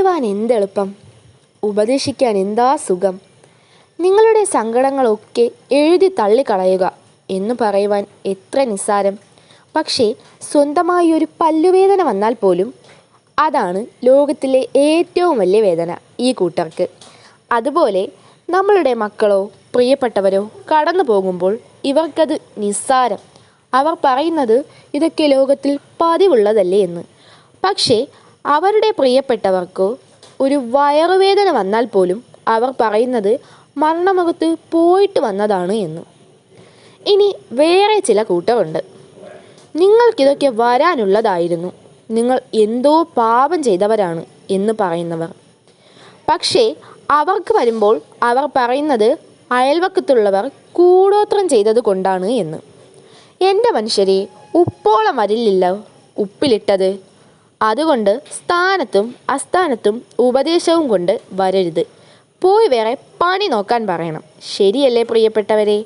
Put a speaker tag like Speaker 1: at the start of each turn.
Speaker 1: പറയുവാൻ എന്തെളുപ്പം? ഉപദേശിക്കാൻ എന്താ സുഖം? നിങ്ങളുടെ സങ്കടങ്ങളൊക്കെ എഴുതി തള്ളിക്കളയുക എന്ന് പറയുവാൻ എത്ര നിസ്സാരം. പക്ഷേ സ്വന്തമായി ഒരു പല്ലുവേദന വന്നാൽ പോലും അതാണ് ലോകത്തിലെ ഏറ്റവും വലിയ വേദന ഈ കൂട്ടർക്ക്. അതുപോലെ നമ്മളുടെ മക്കളോ പ്രിയപ്പെട്ടവരോ കടന്നു പോകുമ്പോൾ ഇവർക്കത് നിസ്സാരം. അവർ പറയുന്നത് ഇതൊക്കെ ലോകത്തിൽ പതിവുള്ളതല്ലേ എന്ന്. പക്ഷേ അവരുടെ പ്രിയപ്പെട്ടവർക്കോ ഒരു വയറുവേദന വന്നാൽ പോലും അവർ പറയുന്നത് മരണമുഖത്ത് പോയിട്ട് വന്നതാണ് എന്ന്. ഇനി വേറെ ചില കൂട്ടമുണ്ട് നിങ്ങൾക്കിതൊക്കെ വരാനുള്ളതായിരുന്നു. നിങ്ങൾ എന്തോ പാപം ചെയ്തവരാണ് എന്ന് പറയുന്നവർ. പക്ഷേ അവർക്ക് വരുമ്പോൾ അവർ പറയുന്നത് അയൽവക്കത്തുള്ളവർ കൂടോത്രം ചെയ്തത് കൊണ്ടാണ് എന്ന്. എന്റെ മനുഷ്യരെ ഉപ്പോളം വരില്ലല്ലോ ഉപ്പിലിട്ടത് അതുകൊണ്ട് സ്ഥാനത്തും അസ്ഥാനത്തും ഉപദേശവും കൊണ്ട് വരരുത്. പോയി വേറെ പണി നോക്കാൻ പറയണം. ശരിയല്ലേ പ്രിയപ്പെട്ടവരെ?